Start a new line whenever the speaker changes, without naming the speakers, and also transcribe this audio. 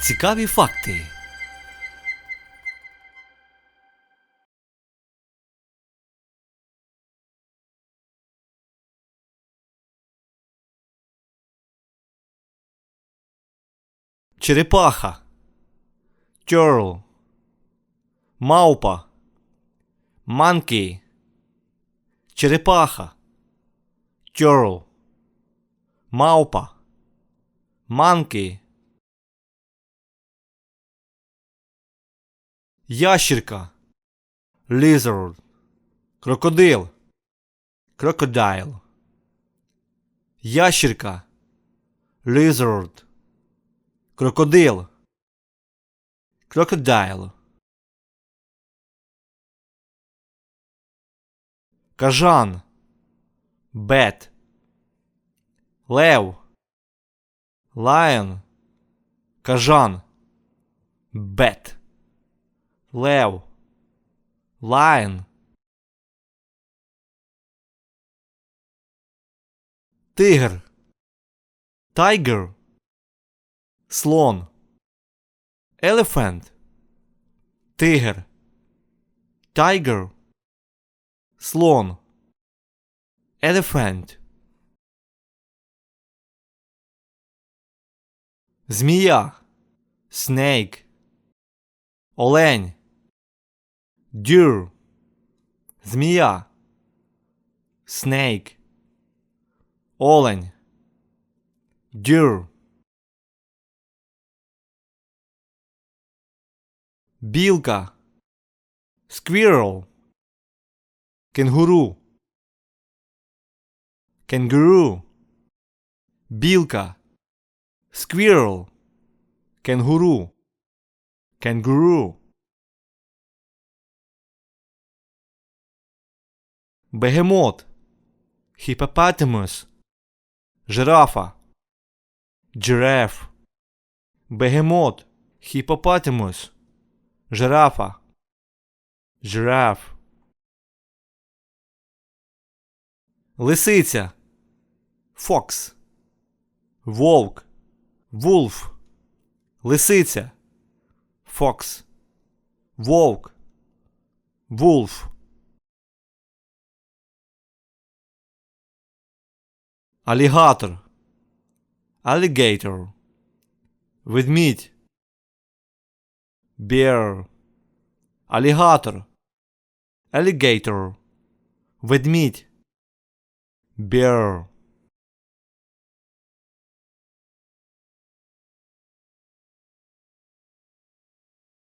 Цікаві факти. Черепаха. Turtle. Маупа. Monkey. Черепаха. Turtle. Маупа. Monkey. Ящірка. Lizard. Крокодил. Crocodile. Ящірка. Lizard. Крокодил. Crocodile. Кажан. Бет. Лев. Lion. Кажан. Бет. Лев. Lion. Тигр. Tiger. Слон. Elephant. Тигр. Tiger. Слон. Elephant. Змія. Snake. Олень. Deer. Змія. Snake. Олень. Deer. Білка. Squirrel. Кенгуру. Кенгуру. Білка. Squirrel. Кенгуру. Кенгуру. Бегемот. Hippopotamus. Жирафа. Giraffe. Бегемот. Hippopotamus. Жирафа. Giraffe. Лисиця. Fox. Вовк. Wolf. Лисиця. Fox. Вовк. Wolf. Алігатор. Alligator. Ведмідь. Bear. Алігатор. Alligator. Ведмідь. Bear.